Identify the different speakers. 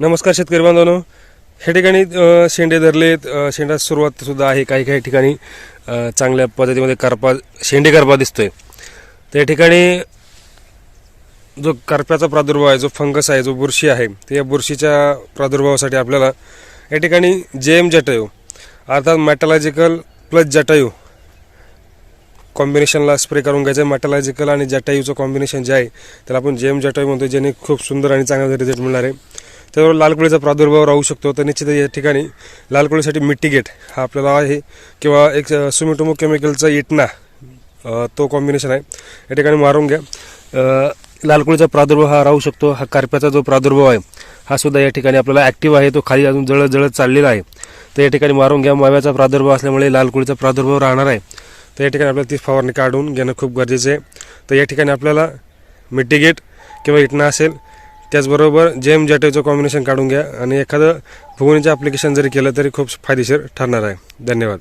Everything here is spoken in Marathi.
Speaker 1: नमस्कार शेतकरी बांधवांनो. ह्या ठिकाणी शेंडे धरलेत. शेंडा सुरुवात सुद्धा आहे काही काही ठिकाणी. चांगल्या पद्धतीमध्ये करपा शेंडे करपा दिसतोय. तर या ठिकाणी जो करप्याचा प्रादुर्भाव आहे जो फंगस आहे जो बुरशी आहे तर या बुरशीच्या प्रादुर्भावासाठी आपल्याला या ठिकाणी जे एम जटायू अर्थात मॅटॉलॉजिकल प्लस जटायू कॉम्बिनेशनला स्प्रे करून घ्यायचं मॅटॉलॉजिकल आणि जटायूचं कॉम्बिनेशन जे आहे त्याला आपण जे एम जटायू म्हणतो ज्याने खूप सुंदर आणि चांगला रिझल्ट मिळणार आहे. त्याबरोबर लालकोळीचा प्रादुर्भाव राहू शकतो. तर निश्चित या ठिकाणी लालकोळीसाठी मिट्टिगेट हा आपल्याला आहे किंवा एक सुमिटोमो केमिकलचा इटना तो कॉम्बिनेशन आहे. या ठिकाणी मारून घ्या. अ, लालकोळीचा प्रादुर्भाव हा राहू शकतो. हा कार्प्याचा जो प्रादुर्भाव आहे हा सुद्धा या ठिकाणी आपल्याला ॲक्टिव्ह आहे. तो खाली अजून जळत जळत चाललेला आहे. तर या ठिकाणी मारून घ्या. माव्याचा प्रादुर्भाव असल्यामुळे लालकोळीचा प्रादुर्भाव राहणार आहे. तर या ठिकाणी आपल्याला ती फवारणी काढून घेणं खूप गरजेचं आहे. तर या ठिकाणी आपल्याला मिटिगेट किंवा इटना असेल त्याचबरोबर जेम जॅटेचं कॉम्बिनेशन काढून घ्या आणि एखादं फुगवणीचं ॲप्लिकेशन जरी केलं तरी खूप फायदेशीर ठरणार आहे. धन्यवाद.